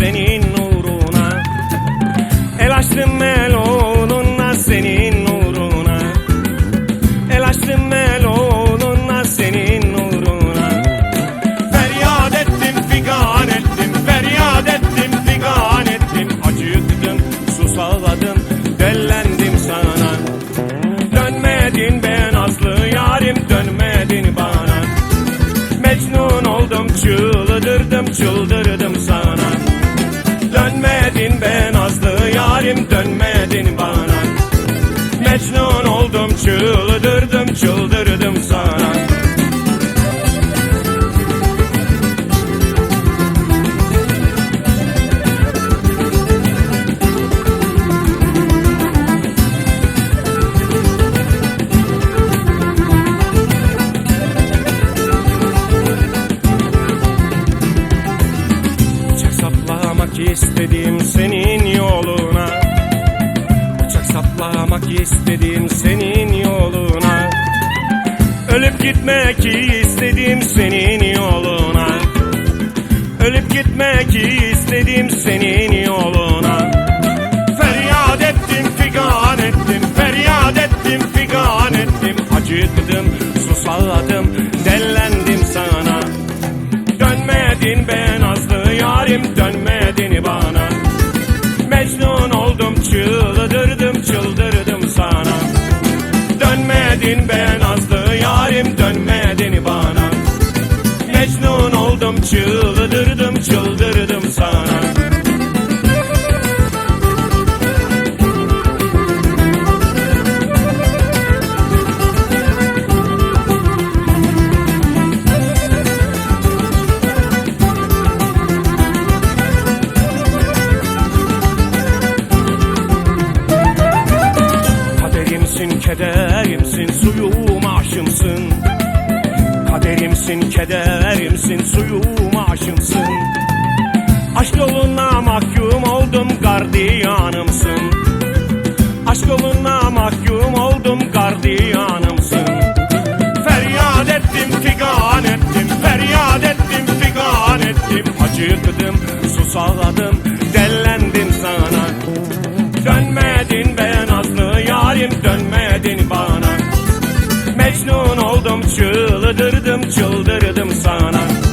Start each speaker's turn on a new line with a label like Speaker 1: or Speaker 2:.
Speaker 1: senin uğruna. El açtım el oğluna senin uğruna. El açtım el oğluna senin uğruna. Feryat ettim figan ettim Feryat ettim figan ettim. Acıktım susaladım dellendim sana. Dönmedin ben azlı yarim dönmedin bana. Mecnun oldum çıldırdım çıldırdım. Mecnun oldum çıldırdım çıldırdım sana. Saplamak istedim senin yoluna saplamak istedim senin yoluna. Ölüp gitmek istedim senin yoluna. Ölüp gitmek istedim senin yoluna. Feryat ettim figan ettim. Feryat ettim figan ettim. Acıktım susadım dellendim sana. Dönmedin be nazlı yarim dönmedin bana. Mecnun oldum çıldırdım Dönmedin be nazlı yarim dönmedin bana. Mecnun oldum çıldırdım çıldırdım sana. Kaderimsin, Kaderimsin, kederimsin, suyum aşımsın. Aşk yoluna mahkum oldum oldum çıldırdım çıldırdım sana.